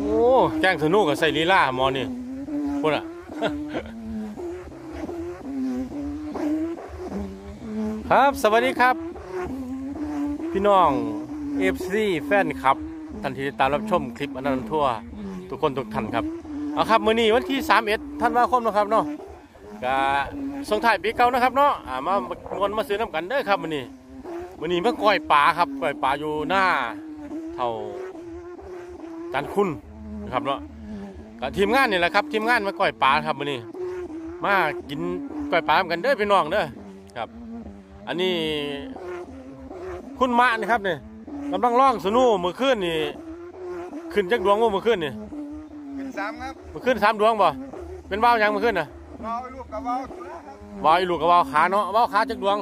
โอ้แจ้งสนุกกับใส่ลีลาหมอนี่พุ่นอะ ครับ สวัสดีครับ พี่น้องเอฟซีแฟนครับทันทีตามรับชมคลิปอนันต์ทั่ว ทุกคนทุกท่านครับเอาครับ มื้อนี้วันที่31ธันวาคมนะครับเนาะก็ส่งท้ายปีเก่านะครับเนาะอ่ามามวนมาซื้อน้ำกันเด้อครับมื้อนี้มื้อนี้มาก้อยปลาครับก้อยปลาอยู่หน้าเท่าจานคุณนะครับเนาะกับทีมงานนี่แหละครับ ทีมงานมาก้อยปลาครับมื้อนี้มากินก้อยปลากันเด้อพี่น้องเด้อ อันนี้คุณมะนะครับเนี่ยกำลังล่องสนุมือขึ้นนี่ขึ้นจักดวงว่ามือขึ้นนี่เป็นสามครับมือขึ้นสามดวงบ่เป็นว่าวยังมือขึ้นนะเบาลูกกับเบาจุฬาครับว่าวอีลูกกับว่าวขาเนาะว่าวขาจักดวง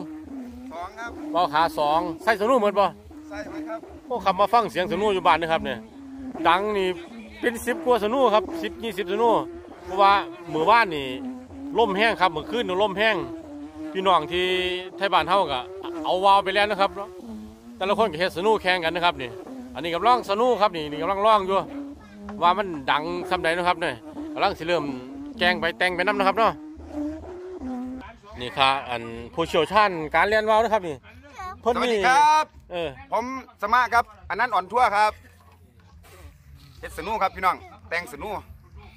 สองครับว่าวขาสองใส่สนุเหมือนบ่ใส่ไหมครับโอ้ขับมาฟังเสียงสนุอยู่บ้านนะครับเนี่ยดังนี่เป็นสิบกว่าสนุครับสิบยี่สิบสนุเพราะว่ามือบ้านนี่ล่มแห้งครับมือขึ้นนี่ล่มแห้ง พี่น้องที่ไทยบ้านเท่ากับเอาวาวไปแล้วนะครับ แต่ละคนก็เฮ็ดสนุแข่งกันนะครับนี่ อันนี้กำลังสนุครับนี่นี่กำลังร้องอยู่ว่ามันดังสำใดนะครับเนี่ยกำลังสิเริ่มแกงไปแต่งไปน้ำนะครับเนาะนี่ค่ะอันผู้เชี่ยวชาญการเรียนว่าวนะครับนี่สเพิ่นวัสมีดีครับ เออผมสมาครับ อันนั้นอ่อนทั่วครับเฮ็ดสนุครับพี่น้อง แต่งสนุ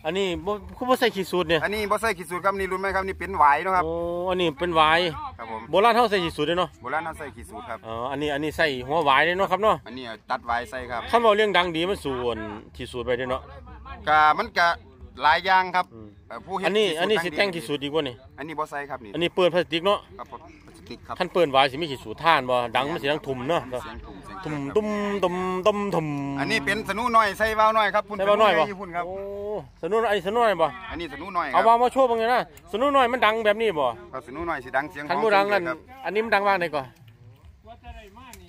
อันนี้บ่คือบ่ใส่ขีดสูตรเนี่ยอันนี้บ่ใส่ขีดสูตรครับนี่รุ่นไหมครับนี่เป็นหวายเนาะครับโอ้อันนี้เป็นหวายครับผมโบราณเฮาใส่ขีดสูตรเด้เนาะโบราณเขาใส่ขีดสูตรครับอ๋ออันนี้อันนี้ใส่หัวหวายเด้เนาะครับเนาะอันนี้ตัดหวายใส่ครับคันเว้าเรื่องดังดีมันสู่อันขีดสูตรไปเด้เนาะกะมันกะหลายอย่างครับอืมเอ่อผู้เฮ็ดอันนี้ขีดสูตรอันนี้สิแต่งดีขีดสูตรดีกว่านี่อันนี้บ่ใส่ครับนี่อันนี้เปิดพลาสติกเนาะครับผมพลาส ติกครับท่านเปิดหวายสิมีขีดสูตรท่านบ่ดังมันสิดังทุ่มเนาะเสียงถุ่มเสียงตุ่มครับตุ้มตุ่มตุ้มทุ่มอันนี้เป็นสนุน้อยใส่วาวน้อยครับพุ่นได้บ่น้อยบ่สพุ่นครับ โอ้สนุนไอ้สนุนน้อยบ่อันนี้สนุน้อยคเอารับว่ามาโชว์บังไงนะสนุนน้อยมันดังแบบนี้บ่ครับสนุน้อยสิดังเสียงคันของบ่ดังกันครับอันนี้มันดังว่างได้ก่อน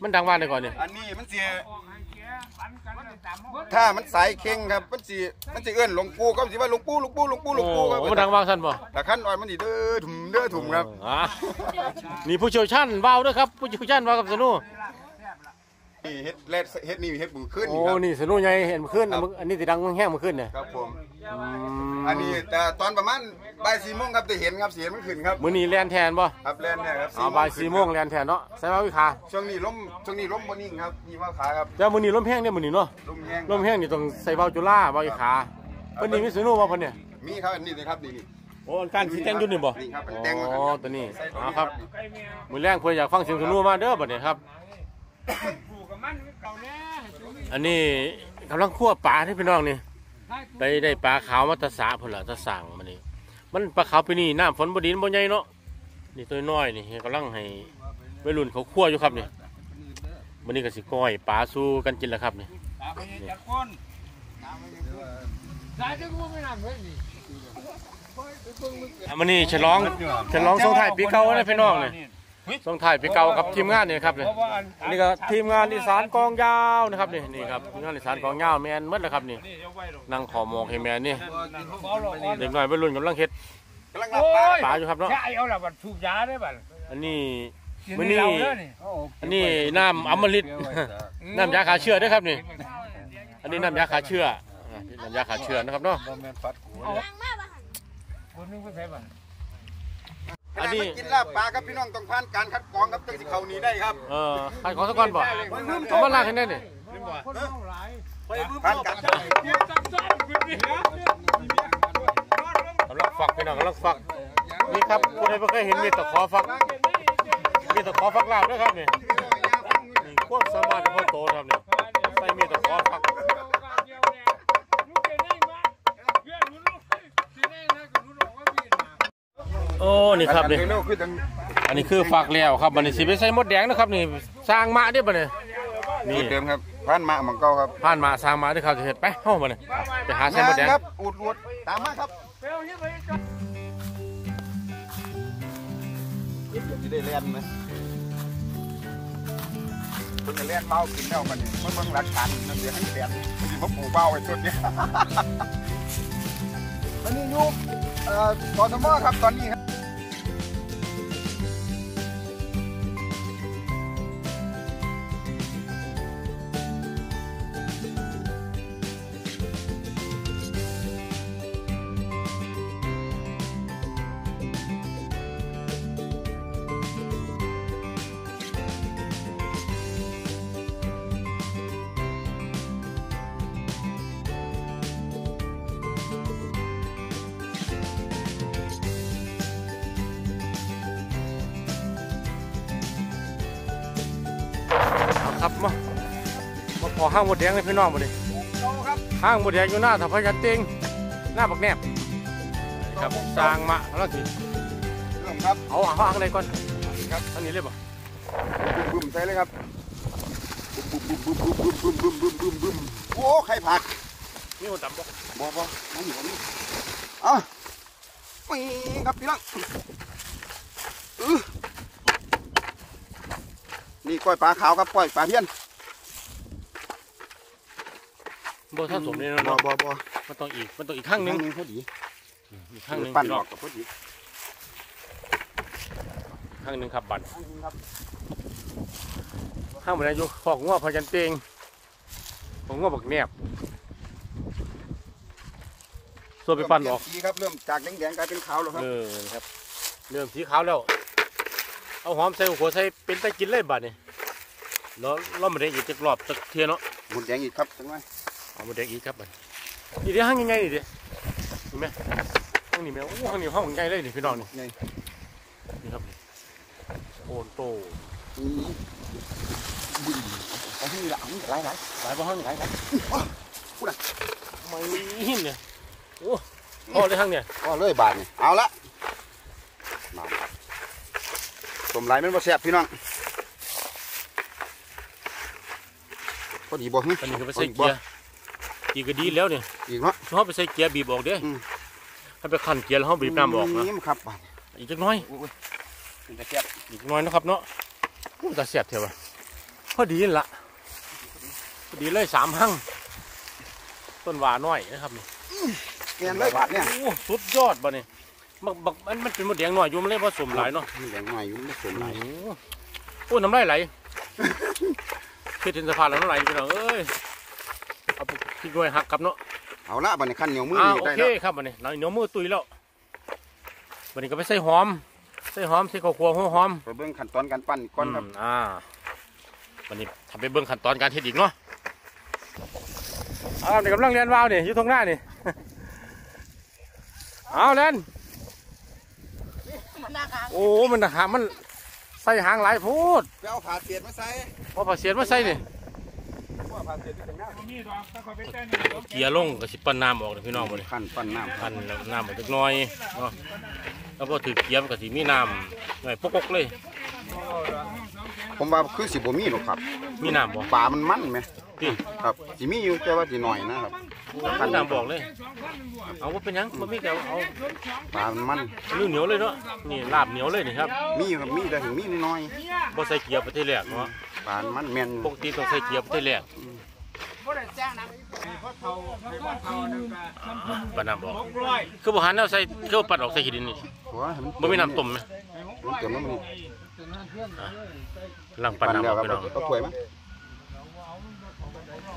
มันดังว่างได้ก่อนเนี่ยอันนี้มันสิ ถ้ามันสายเข่งครับ มันสิมันสิเอื้อนหลวงปู่ก็สิว่าหลวงปู่หลวงปู่หลวงปู่หลวงปู่ครับโอ้มันดังว่างซั่นบ่ถ้าขั้นอ่อนมันสิเด้อถุ่มเด้อถุ่มครับอ่านี่ผู้เชี่ยวชาญว่าวด้วยครับ ผู้เชี่ยวชาญว่าวกับสนุ นี่เฮ็ดเล็ดเฮ็ดนี่เฮ็ดมือขึ้นโอ้นี่ครับนี่สนุใหญ่เห็นมันขึ้นอันนี้สิดังแห้งมันขึ้นเนี่ยครับผมอืมอันนี้แต่ตอนประมาณบ่ายสี่โมงครับจะเห็นครับเสียงมันขึ้นครับมื้อนี้แล่นแทนบ่ครับแล่นเนี่ยครับอ๋อบ่าย4โมงแล่นแทนเนาะใส่ว่าวิคาช่วงนี้ลมช่วงนี้ลมบ่นิ่งครับนี่ว่าขาครับแต่มื้อนี้ลมแห้งเนี่ยมื้อนี้เนาะลมแห้งลมแห้งนี่ต้องใส่เบาจุฬาเบาวิคาเพิ่นนี่มีสนุบ่เพิ่นเนี่ยมีครับอันนี้เลยครับนี่นี่โอ้อันการสิแต่งอยู่นี่บ่นี่ครับอ๋แต่งมาครับอตัวนี้อ๋อครับมื้อแรงเพิ่นอยากฟังเสียงสนุมาเด้อบัดนี้ครับ อันนี้กำลังคั่วปลาที่พี่น้องนี่ได้ได้ปลาขาวมาตะสาพุ่นล่ะตะสั่งมานี่มันปลาขาวปีนี้น้ำฝนบ่ดีบ่ใหญ่เนาะนี่ตัวน้อยนี่กำลังให้วัยรุ่นเขาคั่วอยู่ครับนี่มื้อนี้ก็สิก้อยปลาสู้กันกินแล้วครับนี่อะมื้อนี้ฉลองฉลองส่งท้ายปีเก่านะพี่น้องนี่ ส่งท้ายปีเก่ากับทีมงานนี่ครับนี่อันนี้ก็ทีมงานอีสานกองยาวนะครับนี่นี่ครับทีมงานอีสานกองยาวแมนหมดแล้วครับนี่นั่งขอหมอกให้แมนนี่เด็กน้อยวัยรุ่นกำลังเฮ็ดกำลังรับปลาปลาอยู่ครับเนาะใช่เอาละบัดสูบยาได้บัดอันนี้กิมื้อนี้เหล้าเด้อนี่อันนี้น้ำอมฤตน้ำยาขาเชื้อเด้วยครับนี่ อันนี้น้ำยาขาเชื้ออะน้ำยาขาเชื้อนะครับเนาะ คนนึงไปใส่บัด อันนี้ขณะมากินลาบปลาครับพี่น้องต้องผ่านการคัดกรองครับจังสิเข้านี่ได้ครับเออใครขอสักก้อนบ่เอามาลากให้แน่นี่ผ่านการกำลังฝักพี่น้องกำลังฝักนี่ครับผู้ใดบ่เคยเห็นมีตะขอฝักมีตะขอฝักลาบด้วยครับนี่นี่ควบสามารถของพ่อโตครับนี่ใส่มีตะขอฝัก โอ้นี่ครับนี่เร็วๆคือจังอันนี้คือฝักแล้วครับอันนี้สิไปใส่มดแดงนะครับนี่สร้างมาเด้อบ่เนี่ยนี่นี่เดิมครับผ่านมาหมองเก่าครับผ่านมาสร้างมาเด้อครับสิเฮ็ดไปเฮาบ่เนี่ยไปหาใส่มดแดงครับอูดรวดตามมาครับสิได้เล่นไหมเพิ่งจะเล่นเบ้ากินแล้วมันนี่เพิ่งเบิ่งหลักฐานนั่นเดี๋ยวให้เปลี่ยนที่เขาปลูกเบ้าไว้ต้นเนี้ยมันนี่อยู่เอ่อตอนมอครับตอนนี้ครับ ห้างหมดแดงเลยพี่น้องมาดิเอาครับห้างหมดแดงอยู่หน้าทัพพยันเต็งหน้าบักแนบครับสร้างมาแล้วสิเริ่มครับเอาเอาห้างใดก่อนครับอันนี้เลยบ่บึ้มๆใส่เลยครับบึ้มบึ้มบึ้มบึ้มบึ้มบึ้มบึ้มบึ้มบึ้มบึ้มโอ้ไข่ผักนี่คนตำบ่บอบอไม่อยู่นี่อะปีครับพี่น้องอื้อนี่กล้อยปลาขาวครับกล้อยปลาเพี้ยน บ่ท่าสมนี่บอเนาะบอบอมันต้องอีก มันต้องอีกข้างหนึงพอดีอีกข้างหนึงปั้นพี่อน้อองกกับพอดีข้างหนึงครับบัตรข้างหนึ่งครับห้างหมดแดงอยู่ฟอกงัวพยันเต็งของงัวบักแนบส่วนไปปั้นออกเริ่มเปลี่ยสีครับเริ่มจากแดงๆกลายเป็นขาวแล้วครับเออนะครับ เริ่มสีขาวแล้ว เอาหอมใส่หัวใส่เป็นตะกินเลยบัดนี่แล้วเราไม่ได้อีกจักรอบจักเทียเนาะหมุนแดงอีกครับจังไหม เอามาเด็กอีกครับบัดนี่เดี๋ยวห้างยังไงนี่เดี๋ยวเห็นไหมห้างนี่แม่โอ้ห้างนี่ห้างใหญ่เลยนี่พี่น้องนี่ไงนี่ครับโอนโตนี่บึ้มเอาให้หลังหลายหลายหลายบ่ห้างนี่หลายหลายไม่หินเนี่ยโอ้พอเลยห้างเนี่ยก็เลยบาทนี่เอาละมาครับต้มไหลายมันบ่แซ่บพี่น้องพอดีบ่ฮึอันนี้ก็ไปใส่เกียร์ กีก็ดีแล้วเนี่ยอีกเนาะเขาไปใส่เกียร์บีบออกเด้อืมให้ไปขันเกียร์แล้วเขาบีบน้ำออกนะมครับบาดอีกจักหน้อยโอ้ยมันจะแซ่บอีกหน้อยนะครับเนาะโอ้ตาเสียบเถอะวะพอดีนั่นละพอดีเลยสามหั่งต้นหวาน้อยนะครับนี่แกนเลยบาทเนี่ยโอ้สุดยอดบ่นี่บักบักมันมันเป็นมดแดงน้อยอยู่มันเลยผสมหลายเนาะมันแดงหน่อยอยู่มันสมหลายโอ้โอ้น้ำลายไหลคือถึงสะพานแล้วน้ำลายพี่น้องเอ้ย เอาพริกด้วยหักกลับเนาะเอาละบาดนี้ขั้นเหนียวมืออ่านี่โอได้เคแล้วครับบัดนี้เราเหนียวมือตุยแล้วบัดนี้ก็ไปใส่หอม ใส่หอมใส่ข้าวคั่วหัวหอมไปเบิ่งขั้นตอนการปั้นก่อนครับมอ่าวันนี้ทำไปเบิ่งขั้นตอนการเฮ็ดอีกเนาะเอาเด็กกำลังเรียนวาวนี่อยู่ตรงหน้านี่ เอาเล่นโอ้ มันหามันใส่หางหลายโพูดไปเอาผ่าเสียดมาใส่พอผ่าเสียดมาใส่นี่ว่าผ่า เสียดที่ตรงหน้ามีดอกตะกอนเป็นแต้นเอาเกียร์ลงก็สิปั้นน้ำออกเลยพี่น้องบ่นี่ขั้นปั้นน้ำปั้นแล้วน้ำออกจักหน้อยเนาะแล้วพอถือเกียร์มันก็สิมีน้ำหน่อยปกๆเลย ผมว่าคือสิบ่มีหรอกครับ มีน้ำบ่ปลามันมันไหมพี่ครับสิมีอยู่แต่ว่าสิหน่อยนะครับมีน้ำบอกเลย เอาว่าเป็นหยังบ่มีแต่เอาปลามันมันนิ้วเหนียวเลยเนาะนี่ลาบเหนียวเลยนี่ครับ มีอยู่ครับมีแต่ถึงมีน้อยบ่ใส่เกียร์ประเทศแรกเนาะๆปลามันแม่นปกติต้องใส่เกียร์ประเทศแรก พ่อเฒ่าให้พ่อเฒ่านึงก็ปานน้ำบอกหกร้อยคือบ่หันเอาใส่คือบ่ปัดออกใส่ขี้ดินนี่หัวให้มันบ่มีน้ำต้มไหมมันเติมน้ำมันนี่หลังปัปั้นนน้ำแล้อวอกครับพี่น้องก็ถ้วยมั้ย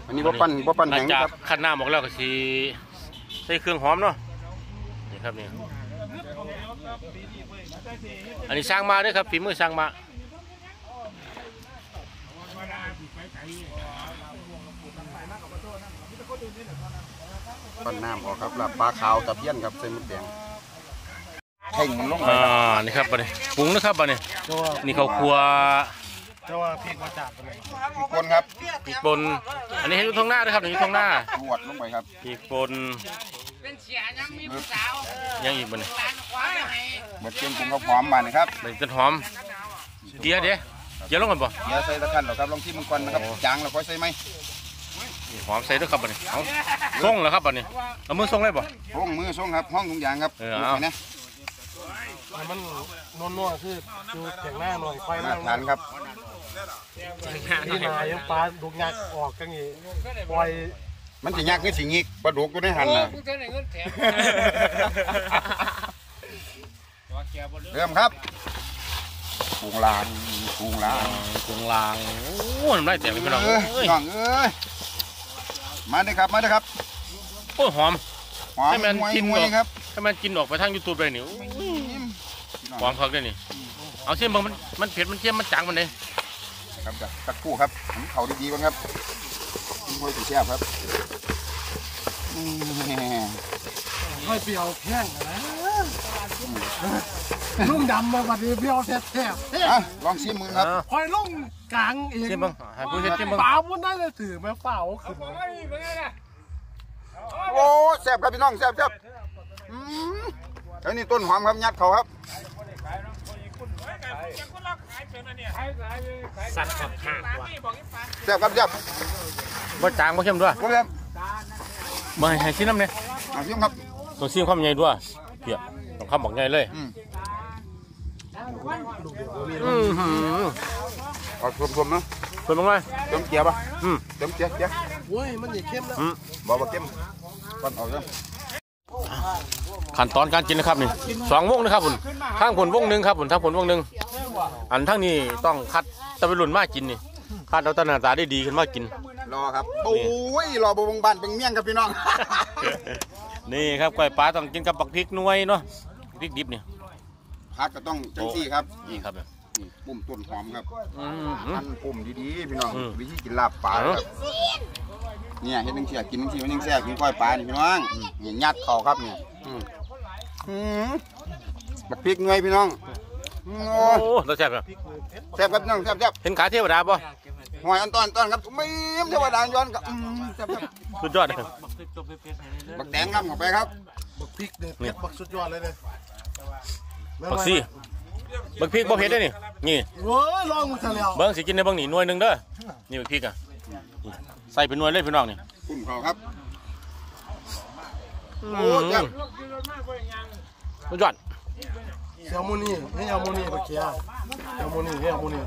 อันนี้บ่ปั้นบ่ปั้นหลัแห้งงจากครับคั้นน้ำออกแล้วก็สิใส่เครื่องหอมเนาะนี่ครับนี่อันนี้สร้างมาเด้อครับฝีมือสร้างมา ปั้นน้ำออกครับแล้วปลาขาวตะเพียนครับใส่มดแดงเข่งมันลงไปอ่านี่ครับบัดนี้ปรุงนะครับบัดนี้นี่ข้าวคั่วเจ้าว่าพริกมาจากเลยทุกคนครับพริกป่นอันนี้ให้อยู่ทางหน้าด้วยครับนี่อยู่ทางหน้าลวดลงไปครับพริกป่นเป็นเสียยังมีผู้สาวยังอีกบัดนี้ร้านคว้าให้หมดเครื่องปรุงข้าวหอมมานะครับใบต้นหอมเกียร์เด้เกียร์ลงกันบ่เดี๋ยวใส่ตะขันหรอกครับลองที่มันก่อนนะครับจางเราค่อยใส่ไหม นี่หอมใส่ด้วยครับบัดนี้เอาส่งแล้วครับบัดนี้เอามือส่งเลยบ่ ห้องมือส่งครับห้องทุกอย่างครับเออเอานะให้มันนวลๆคือดูแข็งหน้าหน่อยไฟมามันทานครับที่นายังปลาดุกยักออกกันงี้ปล่อยมันสิยากคือสิงิกปลาดุกอยู่ในหันโอ้น่ะกูเท่าไหร่เงินแถมเริ่มครับปรุงลางปรุงลาง กรุงลางโอ้น้ำลายแตกเลยพี่น้องเอ้ยเอ้ยน้องเอ้ย มาเด้อครับมาเด้อครับโอ้ยหอม หอมให้มันหวยกินหวยก่อนครับถ้ามันกินออกไปทางยูทูบเลยนี่โอ้ยหอมคักเลยนี่ เอาเส้นบางมันมันเผ็ดมันเค็มมันจางมันเลยครับจะสักครู่ครับผมเขาดีๆก่อนครับหวยสีแซ่บครับอืม ค่อยเปรี้ยวแห้งนะ นุ่มดำมาบัดนี้เปรี้ยวแท้ๆอะลองชิมมือครับคอยลุ่งกลางเองเส้นบางให้ผู้เฮ็ดเส้นบางเปล่าพุ่นได้เลยถือแม่เปล่าขึ้นโอ้แซ่บครับพี่น้องแซ่บแซ่บอืมแล้วนี่ต้นหอมครับยัดเขาครับ สัตว์ครับหักว่ะแซ่บครับแซ่บบ่จางบ่เค็มด้วยครับแซ่บบ่ให้ให้ชิ้นน้ำเนี่ยเอาชิมครับต้องซีมความใหญ่ด้วยเพียต้องคำบอกใหญ่เลยอืม อือหือเอารวมๆเนาะเพิ่นบ้างไหมเติมเกียร์ป่ะอืม เติมเกียร์เกียร์โอ้ยมันอย่าเข้มนะอืมบอกว่าเค็มก่อนเอาเนาะขั้นตอนการกินนะครับนี่สองวงนะครับผมทางผลวงหนึ่งครับผมทางผลวงหนึ่งอันทั้งนี้ต้องคัดตะไปรุ่นมากินนี่คัดเอาตาหน้าตาได้ดีขึ้นมากิน รอครับโอ้ยรอบวงบ้านเป็นเมี่ยงครับพี่น้อง นี่ครับกล้วยปลาต้องกินกับปักพริกหน่วยเนาะพริกดิบเนี่ย ผักก็ต้องจังซี่ครับนี่ครับนี่ปุ่มต้นหอมครับอืมหั่นปุ่มดีๆพี่น้อง อืม วิธีกินลาบปลาเออครับเนี่ยเฮ็ดจังซี่กินจังซี่มันยังแซ่บกินกล้อยปลานี่พี่น้องนี่ยัดเข้าครับเนี่ยอืมอืมบักพริกหน่วยพี่น้องอืมโอ้โอ้รสแซ่บครับแซ่บครับพี่น้องแซ่บแซ่บเห็นขาเทวดาป่ะหอยอันตอนตอนครับไม่เทวดาย้อนกับอืมแซ่บครับสุดยอดเลยบักแดงครับเข้าไปครับ บักพริกเนี่ยเผ็ดบักสุดยอดเลยเนี่ย บักซี่บักพริกบ่เผ็ดได้อนี่นี่โอ้ยลองมึงซะแล้วเบิ้งสิกินในเบิ้งนี่หน่วยหนึ่งเด้อนี่บักพริกอะนี่ใส่เป็นหน่วยเลยพี่น้องนี่ปุ่มเขาครับอืโอ้แซ่บมสุดยอดเสียมูนี่ให้เอามูนี่ไปเคลียร์เอามูนี่ให้เอามูนี่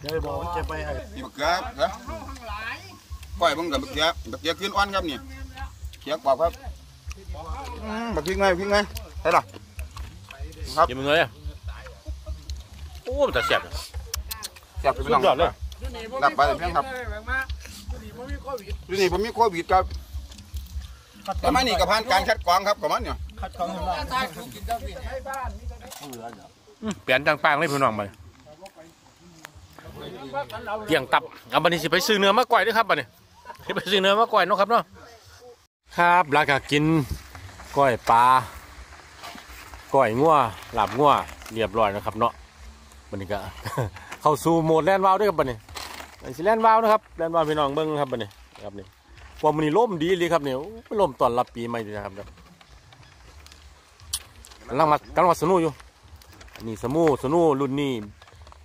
เดี๋ยวบอกว่าเก็บไปให้นี่บักเกลือเหรอก้อยเบิ่งกับบักเกลือบักเกลือขึ้นอ่อนครับนี่เกลือกรอบครับอืมบักพริกไงบักพริกไงใช่หรอ ครับกินมึงเลยอะโอ้มันแต่แซ่บเลยแซ่บพี่สุน้องดยอดเลยลาบปลาเพียงครับที่นี่ผมมีโควิดครับแต่มานี่กับผ่านการคัดกรองครับกับมันเนี่ยอืมเปลี่ยนจังปางเลยพี่น้องไปเกี่ยงตับเอาบันนี้สิไปซื้อเนื้อมาก่อยด้วยครับบันนี้สิไปซื้อเนื้อมาก่อยเนาะครับเนาะครับแล้วก็กินก้อยปลา ก้อยงัวหลับงัวเรียบร้อยนะครับเนาะบันนี้ก็เข้าสู่โหมดแลนวาวด้วยครับบันนี้ไอ้สิแลนวาวนะครับแลนวาวพี่น้องเบิ้งครับบันนี้ครับนี่ว่ามันนี่ล่มดีเลยครับเนี่ยโอ้ยล่มตอนรับปีใหม่ดีนะครับเนาะกำลังมากำลังมาสนุอยู่นี่สมูสนูรุ่นนี้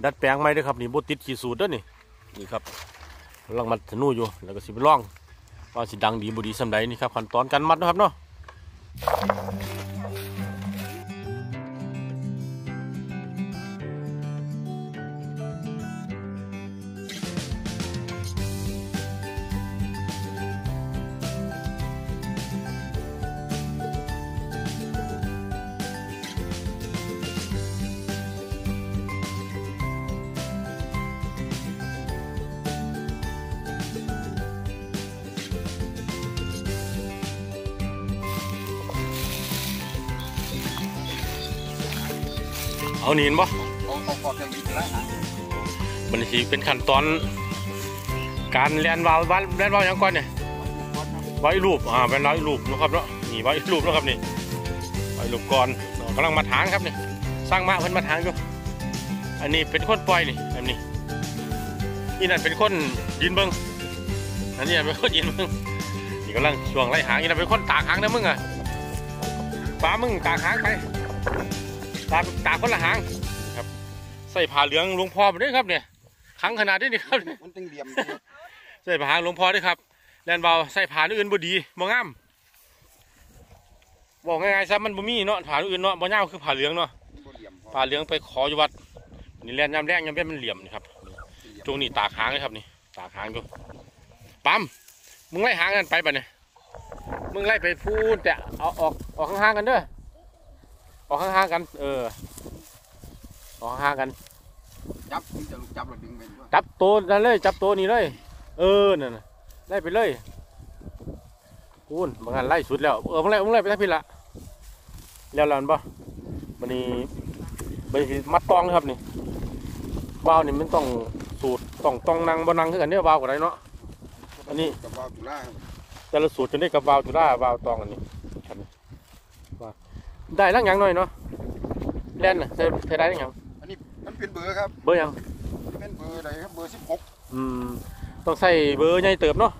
ดัดแปลงใหม่ด้วยครับนี่บติดขีดสูตรด้อนี่นี่ครับกำลังมัดสนูอยู่แล้วก็สิไปลองว่าสิดังดีบ่ดีสำใดนี่ครับขั้นตอนการมัดนะครับเนาะ เอานีนบ่เอาเอาขอบอย่างนี้แล้วมันสิเป็นขั้นตอน การเรียนวาวบ้านเรียนวาวยังก่อนเนี่ยไว้รูปอ่าเป็นร้อยรูปนะครับเนาะนี่ไว้รูปเนาะครับนี่ไว้รูปก่อนเนาะกำลังมาถางครับนี่สร้างมาเพิ่นมาถางอยู่อันนี้เป็นคนปล่อยนี่อันนี้นี่นั่นเป็นคนยืนเบิงอันนี้เป็นคนยืนเบิ่งนี่กำลังช่วงไล่หางนี่นั่นเป็นคนตากหางนะมึงอะป้ามึงตากหางไป ตากตากคนละหางครับ ใส่ผ้าเหลืองหลวงพ่อมาด้วยครับเนี่ยขังขนาดนี้นี่ครับมันตึงเหลี่ยมใส่ผ้าหลวงพ่อด้วยครับแลนเบาใส่ผ้าอื่นบ่ดีบ่งามบอกง่ายๆซะมันบ่มีเนาะผ้าอื่นเนาะบ่ยาวคือผ้าเหลืองเนาะบ่เหลี่ยมปลาเหลืองไปขออยู่วัดนี่แล่นยามแรงยามแรงมันเหลี่ยมนี่ครับช่วงนี้ตากหางเลยครับนี่ตากหางอยู่ปั๊มมึงไล่หางกันไปป่ะเนี่ยมึงไล่ไปพูดแต่เอาออกออกห่างๆกันเด้อ ออกห่างๆกัน เออ ออกห่างๆกัน จับผมจะจับแล้วดึงไปด้วยจับตัวนั่นเลย จับตัวนี้เลย เออ นั่นน่ะไล่ไปเลยพูนบางอันไล่สุดแล้ว เออมึงไล่มึงไล่ไปทั้งพี่ละแล้วแล้วมันปะมันนี่ไปสิมัดตองนะครับนี่วาวนี่มันต้องสูตรต้องต้องนั่งบนนั่งคือกันเนี่ยวาวกับไรเนาะ อันนี้ กับว่าตุลาครับแต่ละสูตรจะได้กับวาวจุฬาวาวตองอันนี้ครับนี่ว่า ได้ลังหยังหน่อยเนาะแล่นน่ะใส่ใส่ได้ลังหยังอันนี้มันเป็นเบอร์ครับเบอร์หยังเป็นเบอร์อะไรครับเบอร์สิบหกอืมต้องใส่เบอร์ใหญ่เติบเนาะ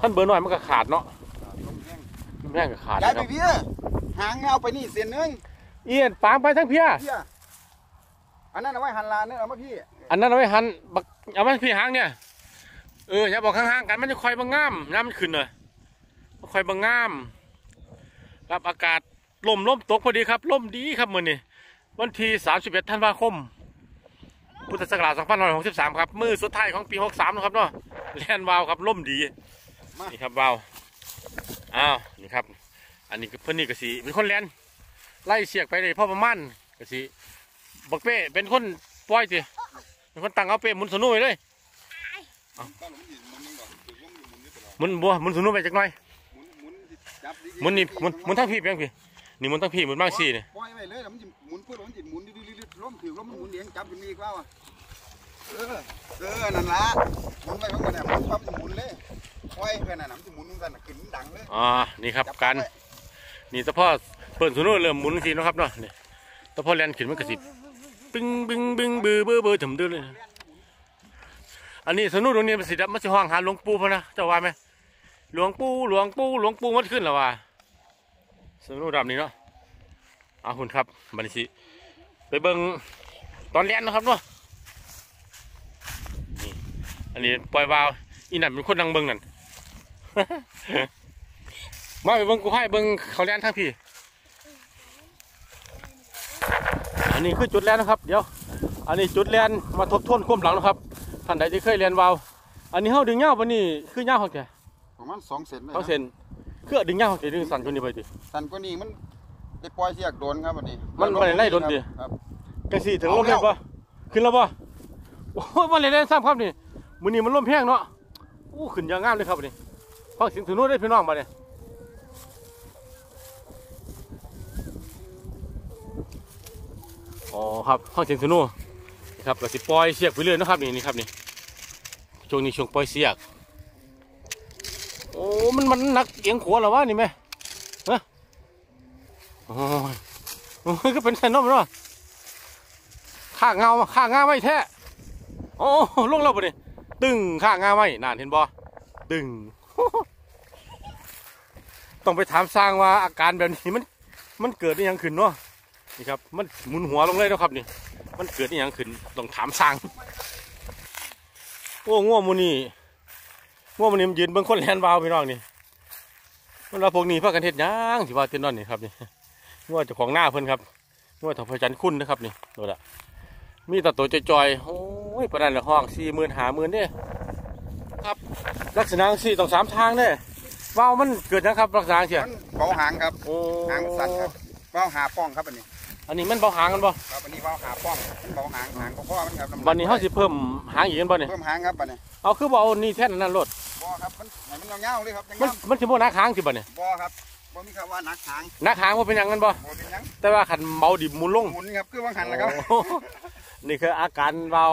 ท่านเบอร์น้อยมันก็ขาดเนาะลมแห้งแม่งก็ขาดย้ายนะคไปรับเพี้ยหางเอาไปนี่เส้นหนึงเอียนปางไปทั้งเพีย เพี้ยอันนั้นเอาไว้หันลานเนี่ยเอามาพี่อันนั้นเอาไว้หันบักเอาไว้พี่หางเนี่ย เอออย่าบอกข้างๆกันมันจะคอยบางงามน้ำมันขึ้นเลยมันคอยบางงามครับอากาศ ลมลมตกพอดีครับลมดีครับมื้อนี้วันที่31ธันวาคม พุทธศักราช2563ครับมือสุดท้ายของปี 63นะครับเนาะแลนวาวครับล่มดีนี่ครับวาวอ้าวนี่ครับ อันนี้ก็เพื่อนนี่กสีเป็นคนแลนไล่เสียกไปเลยพ่อประมาณกสีบักเป้เป็นคนปล่อยสิเป็นคนตั้งเอาเป้หมุนสนุไปเลยหมุนบัวหมุนสนุไปจักหน่อยหมุนหมุนจับดีๆหมุนนี่หมุนหมุนทั้งพี่เพียงพี่ นี่หมุนทั้งพี่หมุนบ้างสี่นี่ปล่อยไว้เลยแล้วมันจะหมุนเพื่อมันจะหมุนดื้อๆๆล้มถือล้มมันหมุนเองจับขึ้นมีอีกแล้วอะเออเออนั่นละหมุนไปมันก็เนี่ยหมุนปั๊บมันจะหมุนเลยปล่อยไปนั่นน่ะมันจะหมุนมันกันน่ะขึ้นดังเลยอ่านี่ครับจับการไว้นี่ตะพ่อเปิดสนุเริ่มหมุนสิเนาะครับเนาะนี่ตะพ่อแลนขึ้นมันกระสิบึ้งบึ้งบึ้งบือเบือเบือถึมดื้อเลยอันนี้สนุตรงนี้มันสิดับมันสิห้องหาหลวงปู่พะนะเจ้าว่าไหมหลวงปู่หลวงปู่หลวงปู่มันขึ้นแล้วว่า สนุดำนี่เนาะเอาคุณครับบัดนสิไปเบิ่งตอนเรียนนะครับเนาะนี่อันนี้ปล่อยวาวอีนั่นเป็นคนนั่งเบิ่งนั่นมาไปเบิ่งกูให้เบิ่งเขาเรียนทั้งพี่อันนี้คือจุดแรกนะครับ เดี๋ยว อันนี้จุดเรียนมาทบทวนความหลังนะครับท่านใดที่เคยเรียนวาว อันนี้เฮาดึงเงาปะนี่คือเงาของแกประมาณสองเซนเลยเขา เส้นคือดึงเงาของแกดึงสั่นคนนี้ไปดิสันกว่านี้มันได้ปล่อยเสียกโดนครับวันนี้มันมันไล่โดนดิครับจังสี่ถึงลมแห้งปะขึ้นแล้วปะโอ้ยมันเลยได้ซ้ำครับนี่มื้อนี้มันลมแห้งเนาะอู้ขึ้นอย่างงามเลยครับนี่ฟังเสียงถึงโน้นได้พี่น้องมาเนี่ยอ๋อครับฟังเสียงถึงโน้นนี่ครับก็สิปล่อยเสียกไปเรื่อยนะครับนี่นี่ครับนี่ช่วงนี้ช่วงปล่อยเสียก โอ้ มันมันหนักเอียงขวาเหรอวะนี่แม่ฮะโอ้ยโอ้ยก็เป็นแผ่นนมเนาะข้างเงาข้างงาไม่แท้โอ้ลงแล้วปะเนี่ตึงข้างงาไม่นานเห็นบ่ตึงต้องไปถามสร้างว่าอาการแบบนี้มัน มันเกิดได้ยังขึ้นเนาะนี่ครับ มันหมุนหัวลงเลยนะครับนี่ มันเกิดได้ยังขึ้นต้องถามสร้างโอ้ง่วงมูนี่ ว่ามันนี่มันยืนเบิ่งคนแลนวาวพี่น้องนี่มันเราพวกนี้พากันเฮ็ดหยังสิว่าเต้นนอนนี่ครับนี่ว่าเจ้าของหน้าเพิ่นครับว่าถอพระจันทร์คุณนะครับนี่โดดอะมีแตาตัวจอยๆโอ้ยประดันละห้องสี่หมื่นหาหมื่นเด้ครับลักษณะสี่ต้องสามทางเด้วาวมันเกิดนะครับลักษณะเสียมันเบาหางครับ โอ้หางสั้นครับเบาหาป้องครับอันนี้ อันนี้มันเบาหางกันบ่ครับอันนี้เบาหาป้องมันเบาหางหางก็พ่อมันครับำหกวันนี้เขาสิเพิ่มหางอีกกันบ่เนี่ยเพิ่มหางครับบัดนี้เอาคือบ่เอานี่แท่นอันนั้นรถบ่ครับมันให้มันเงาๆเลยครับยังมันงามมันสิบ่นักหางสิบ่เนี่ยบ่ครับบ่มีคำว่านักหางนักหางว่าเป็นหยังกันบ่บ่เป็นหยังแต่ว่าขันเบาดิบหมุนลง หมุนครับคือวางหันแล้วครับโอ้โหนี่คืออาการเบา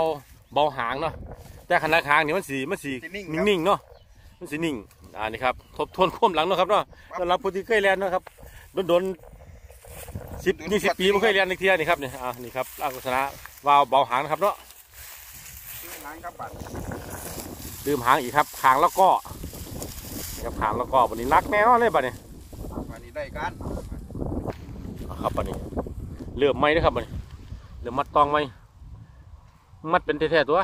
เบาหางเนาะแต่ขนาดหางนี่มันสีมันสีสินิ่งครับนิ่งๆเนาะมันสีนิ่งอ่านี่ครับทบทวนความหลังเนาะครับเนาะสำหรับผู้ที่เคยเรียนเนาะครับโดนโดน สิบยี่สิบปีไม่เคยเรียนในเทียนี่ครับนี่อ่านี่ครับลักษณะวาวเบาหางนะครับเนาะหางครับบัดดื่มหางอีกครับหางแล้วก็นี่ครับหางแล้วก็วันนี้นักแน่นอนเลยบัดนี้บัดนี้ได้การอ่าครับบัดนี้เริ่มไหมนะครับบัดนี้เริ่มมัดตองไหมมัดเป็นแท้ๆตัว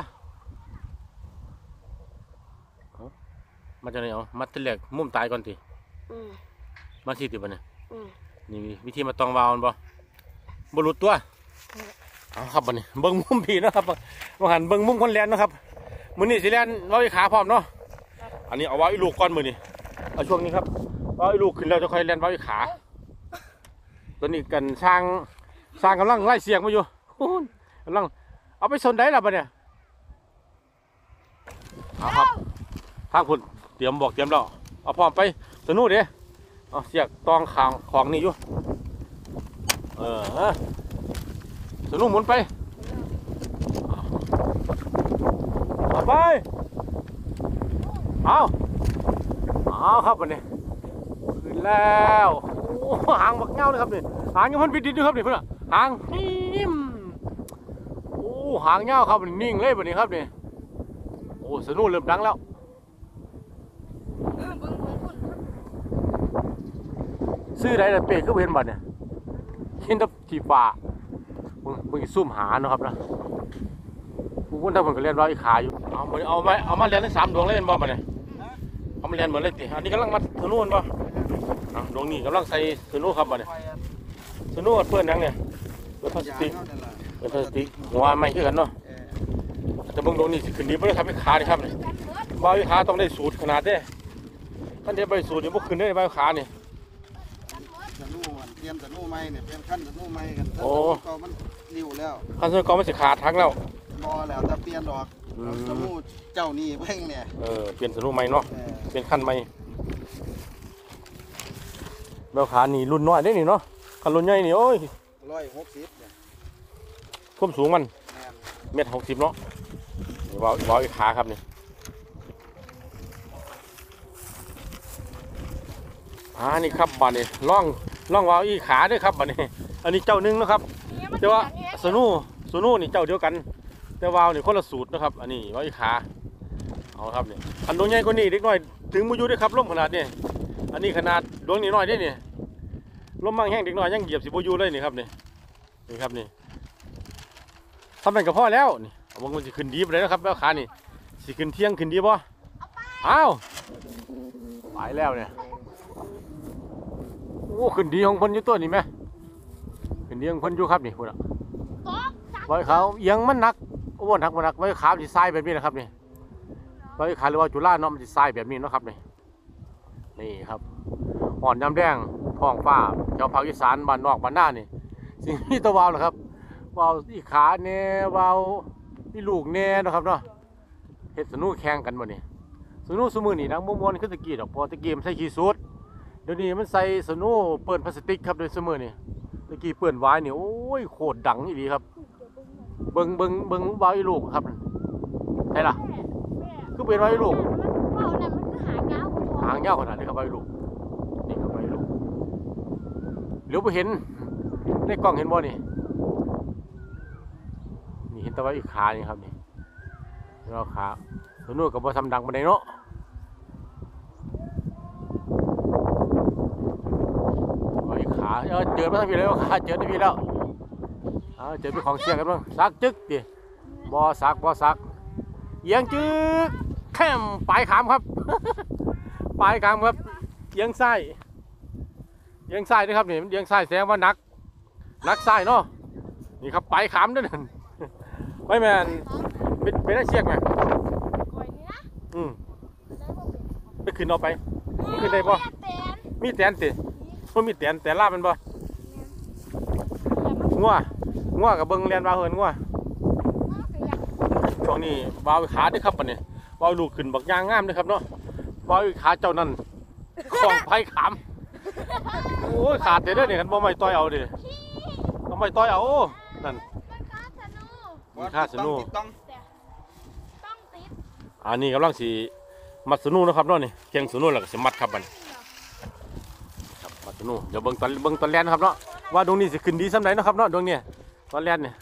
มัดจะไหนเอามัดทีแรกมุมตายก่อนทีอืมมัดที่ติบันเนี่ยอืม นี่วิธีมาตองวาวมันบ่บรุดตัวเอาครับบัดนี้เบิ้งมุมพี่เนาะครับมาหันเบิ้งมุมคนแลนเนาะครับมือนี่สิแลนว้าอีขาพร้อมเนาะอันนี้เอาไว้ลูกก่อนมือนี่เอาช่วงนี้ครับว้าอีลูกขึ้นแล้วจะค่อยแลนว้าอีขาตัวนี้กันสร้างสร้างกำลังไล่เสียงมาอยู่กำลังเอาไปสนได้ล่ะบัดเนี่ยเอาครับทางคุณเตรียมบอกเตรียมแล้วเอาพร้อมไปสนุกเด้ เอาเสียกตองขางของนี่อยู่ เออสนุกหมุนไปเอาไป เอาเอาครับวันนี้ขึ้นแล้วโอ้หางบักเงาเลยครับนี่หางยังมันปิดินด้วยครับนี่เพื่อนหางนิ่มโอ้หางเงาครับนี่นิ่งเลยวันนี้ครับนี่โอ้สนุกเริ่มดังแล้ว ซื้อได้แต่เปรก็เห็นบัดเนี่ยเห็นแต่ทีฟ้ามึงมึงซุ่มหาเนาะครับนะกูคนทำมันก็เรียนร้อยขาอยู่เอามาเอามาเอามาเรียนทั้งสามดวงเลยเป็นบ่บัดเนี่ยเอามาเรียนเหมือนเลยติอันนี้กำลังมัดธนูนบ่ดวงนี้กำลังใส่ธนูครับบัดเนี่ยธนูเพื่อนยังเนี่ยเป็นพลาสติกเป็นพลาสติกหัวไม่คือกันเนาะแต่เบิ่งดวงนี้สิขึ้นดีบ่ได้ทำให้ขานี่ครับนี่บ่าวขาต้องได้สูตรขนาดเด้คันเดียวไปสูตรเดี๋ยวบ่ขึ้นได้บ่าวขานี่สนุมัน เตรียมสนุไม้เนี่ยเตรียมขั้นสนุไม้กันโอ้ก็มันริ้วแล้วคันเสื้อกองมันสิขาดทั้งแล้ว รอแล้วแต่เปลี่ยนดอกอืม เอาสนุเจ้านี่เพ่งเนี่ยเออเปลี่ยนสนุกใหม่เนาะเออเปลี่ยนขั้นใหม่แมวขานี่รุ่นน้อยได้นี่เนาะคันรุ่นใหญ่นี่โอ้ยร้อยหกสิบเนี่ยความสูงมันแม่นเมตรหกสิบเนาะนี่วาววาวอีกขาครับนี่อ่านี่ครับบัดนี้ล่อง ล่องวาวอีขาด้วยครับบัดนี้ อันนี้เจ้าหนึงนะครับ แต่ว่าสนูสนูนี่เจ้าเดียวกัน แต่วาวนี่คนละสูตรนะครับ อันนี้วาวอีขาเอาครับนี่อันดวงใหญ่กว่านี้เด็กน้อยถึงมืออยู่ด้วยครับล่มขนาดนี้อันนี้ขนาดดวงนี้น้อยได้นี่ล่มมั่งแห้งเด็กน้อยยังเหยียบสิบอยู่เลยนี่ครับนี่นี่ครับนี่ทำเป็นกับพ่อแล้วนี่เอาวงมันจะขึ้นดีไปเลยนะครับแล้วขานี่สิขึ้นเที่ยงขึ้นดีป่อ้าวไปแล้วเนี่ย อ้ขึ้นดีของเพิ่นอยู่ตัวนี่ไหมขึ้นดีของเพิ่นอยู่ครับนี่พุ่นอะไว้เขาเอียงมันหนักอ้วนหนักมันหนักไว้ขามันจะทรายแบบนี้นะครับนี่ไว้ขาหรือว่าจุฬาเนาะมันจะทรายแบบนี้เนาะครับนี่นี่ครับห่อนยำแดงท้องฟ้าแถวภาคอีสานบ้านนอกบ้านหน้านี่สิ่งที่ตะวาวนะครับวาวที่ขาแน่วาวที่ลูกแน่เนาะครับเนาะเฮ็ดสนุกแข่งกันบ่นี่สนุกสมือนี่นังม่วนๆคือตะกี้ดอกเพอตะกี้มันใส่ขี้สูดเดี๋ยวนี้มันใส่สนุเปิดพลาสติกครับโดยเสมอนี่ตะกี้เปิดไว้นี่ยโอ้ยโคตรดังอีหลีครับ เบิงเบิงเบิงวาวอีลูกครับใช่ล่ะคือเป็นวาวอีลูกหางยาวขนาดนี้ครับวาวอีลูกนี่ครับวาวอีลูกเหลียวไปเห็นในกล้องเห็นบ่นี่นี่เห็นแต่ว่าอีกขานี่ครับนี่เราขาตัวนู้นกับว่าทำดังมาได้เนาะว่าอีกขา เออเจอมาทั้งพี่แล้วขาเจอทั้งพี่แล้วเอาเจอเป็นของเสียงกันบ้างซักจึกดิบอซักบอซักเอียงจึกแคมปลายขามครับปลายขามครับเอียงไส้เอียงไส้ด้วยครับนี่มันเอียงไส้แสดงว่านัก นักไส้เนาะนี่ครับปลายขามด้วยนั่นไม่แมนเป็นเป็นได้เชียกไหมอืมไปขึ้นเอาไปขึ้นได้บ่มีแตนติ มันมีแตนแต่ลาบมันบ่งัวงัวกับเบิงเรียนวาวเฮินงัวช่วงนี้วาวขาเด้วยครับปะเนี่ยวาวลูกขึ้นบักยางงามเด้วยครับเนาะวาวขาเจ้านั่นของไผ่ขามโอ้ยขาดเด้อเนี่ยกันบ่ไม่ต้อยเอาเดิเอาไม่ต้อยเอานั่นมีค่าสนุต้องอันนี้กำลังสีมัดสนุนะครับเนาะนี่เคียงสนุแล้วก็สิมัดครับบัดน ครับมัดสนุเดี๋ยวเบิ่งตอนเบิ่งตอนแรกนะครับเนาะว่าดวงนี้สิขึ้นดีสำไหนเนาะครับเนาะดวงเนี้ตอนแรกเนี่ย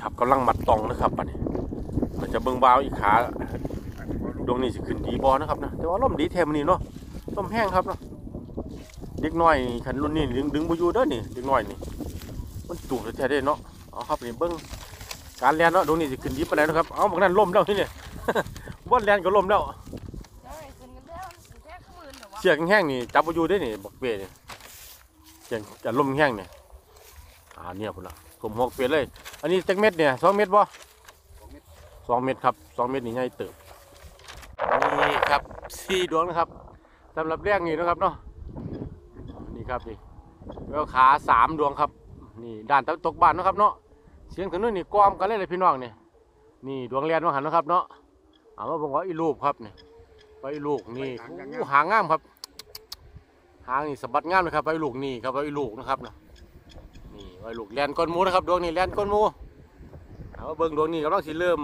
ครับกำลังมัดตองนะครับบัดนี้มันจะเบิ่งบาวอีกขาดวงนี้สิขึ้นดีบอนะครับนะแต่ว่าลมดีแทมนี่เนาะลมแห้งครับเนาะเด็กน้อยขันรุ่นนี้ดึงดึงบ่อยู่เด้อนี่เด็กน้อยนี่มันจุกแท้ๆเด้เนาะเอาครับนี่เบิ่งการเรียนเนาะตรงนี้สิขึ้นยิบไปแล้วนะครับเอาบางนั้นล่มแล้วที่เนี่ยว่านเรียนก็ล่มแล้ว เสียงแห้งๆนี่จับบ่อยู่ได้นี่บักเบ้นี่เสียงจะล่มแห้งนี่อ่าเนี่ยพุ่นละผมหกเปลี่ยนเลย อันนี้จักเม็ดเนี่ยสองเม็ดบ่สองเม็ดสองเม็ดครับสองเม็ดนี่ใหญ่เติบนี่ครับสี่ดวงนะครับสำหรับแรกนี่นะครับเนาะนี่ครับนี่แล้วขาสามดวงครับ นี่ด้านตะวันตกบ้านเนาะครับเนาะเสียงถนนนี่กวามกันเลยเลยพี่น้องเนี่ยนี่ดวงแรนมาหันเนาะครับเนาะเอามาบอกว่าอีลูกครับเนี่ยไปอีลูกนี่อู้หางงามครับ หางนี่สะบัดงามเลยครับไปลูกนี่ครับไปลูกนะครับนะนี่ไปลูกแลนก้นหมูนะครับดวงนี้แลนก้นหมูเอามาเบิ่งดวงนี้กำลังสิเริ่ม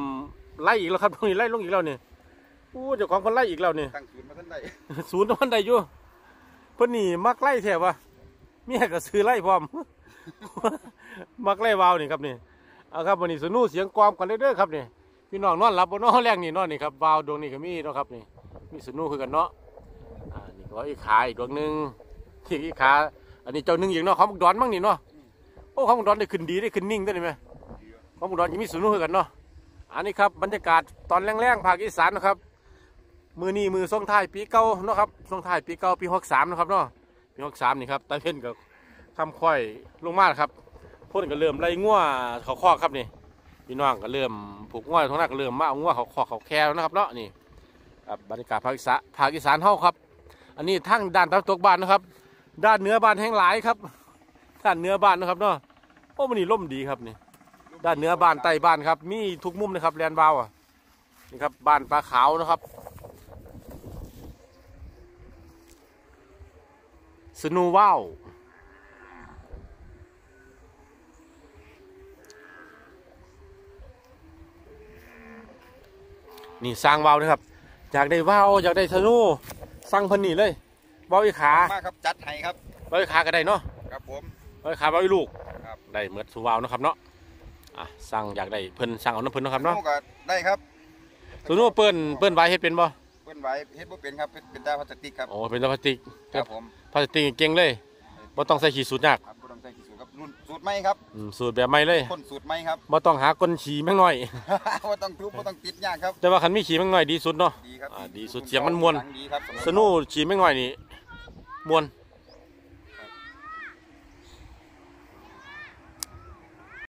ไล่อีกแล้วครับดวงนี้ไล่ลงอีกแล้วนี่อู้เจ้าของคนไล่อีกแล้วนี่ตั้งศูนย์มาท่านใดศูนย์มันได้อยู่เพิ่นนี่มักไล่แถวะเมียก็ซื้อไล่พร้อมมักไล่วาวนี่ครับนี่เอาครับวันนี้สนุเสียงกวามกันเด้อๆครับนี่พี่น้องนอนหลับบนนอนแรงนี่นอนนี่ครับวาวดวงนี้ก็มีเนาะครับนี่มีสนุคือกันเนาะ อ่านี่ก็อีกขาอีกดวงหนึ่งที่อีกขาอันนี้เจ้าหนึงอย่างเนาะของบุกดอนมั้งนี่เนาะโอ้ของบุกดอนได้ขึ้นดีได้ขึ้นนิ่งได้ไหมของบุกดอนยังมีสนุคือกันเนาะอันนี้ครับบรรยากาศตอนแรงๆภาคอีสานนะครับมือนี้มือส่งท้ายปีเก่าเนาะครับส่งท้ายปีเก่าปีหกสามนะครับเนาะปีหกสามนี่ครับตาเพ่นกับคำค่อยลงมาครับพ่นก็เริ่มไล่งัวเขาคอกครับนี่พี่น้องก็เริ่มผูกงัวท้องหน้าก็เริ่มมาเอางัวเขาคอกเขาแคลนะครับเนาะนี่บรรยากาศภาคอีสานภาคอีสานเฮาครับ อันนี้ทั้งด้านตะวันตกบ้านนะครับ ด้านเหนือบ้านแห้งหลายครับ ด้านเหนือบ้านนะครับเนาะโอ้มันนี่ล่มดีครับนี่ ด้านเหนือบ้านใต้บ้านครับ มีทุกมุมนะครับแลนด์วาวอะนี่ครับบ้านปลาขาวนะครับ สนูว่าวนี่สร้างวาวนะครับ อยากได้วาวอยากได้สนู สั่งเพันนี่เลยว่าวอีขามาครับจัดให้ครับว่าวอีขาก็ได้เนาะครับผมว่าวอีขาว่าวอีลูกครับ ได้เหมือนสุว่าวเนาะครับเนาะอะสั่งอยากได้เพิ่นสั่งเอาน้ำเพิ่นเนาะครับเนาะโก็ได้ครับสนูเปิ้นเปิ้นไว้เฮ็ดเป็นบ่เพิ่นไว้เฮ็ดบ่เป็นครับเป็นเป็นตาพลาสติกครับโอ้เป็นพลาสติกครับผมพลาสติกเก่งเลยบ่ต้องใส่ขี้สูตรยากครับ รครับรุ่นสูตรใหม่ครับอืมสูตรแบบใหม่เลยคนสูตรใหม่ครับ บ่ต้องหาก้นฉี่แม่งน้อยบ่ต้องทุบบ่ต้องติดยากครับ แต่ว่าคันมีขี่แม่งน้อยดีสุดเนาะ ดีครับอ่าดีสุดเสียงมันม่วนดีครับสนุฉี่แม่งน้อยนี่มวน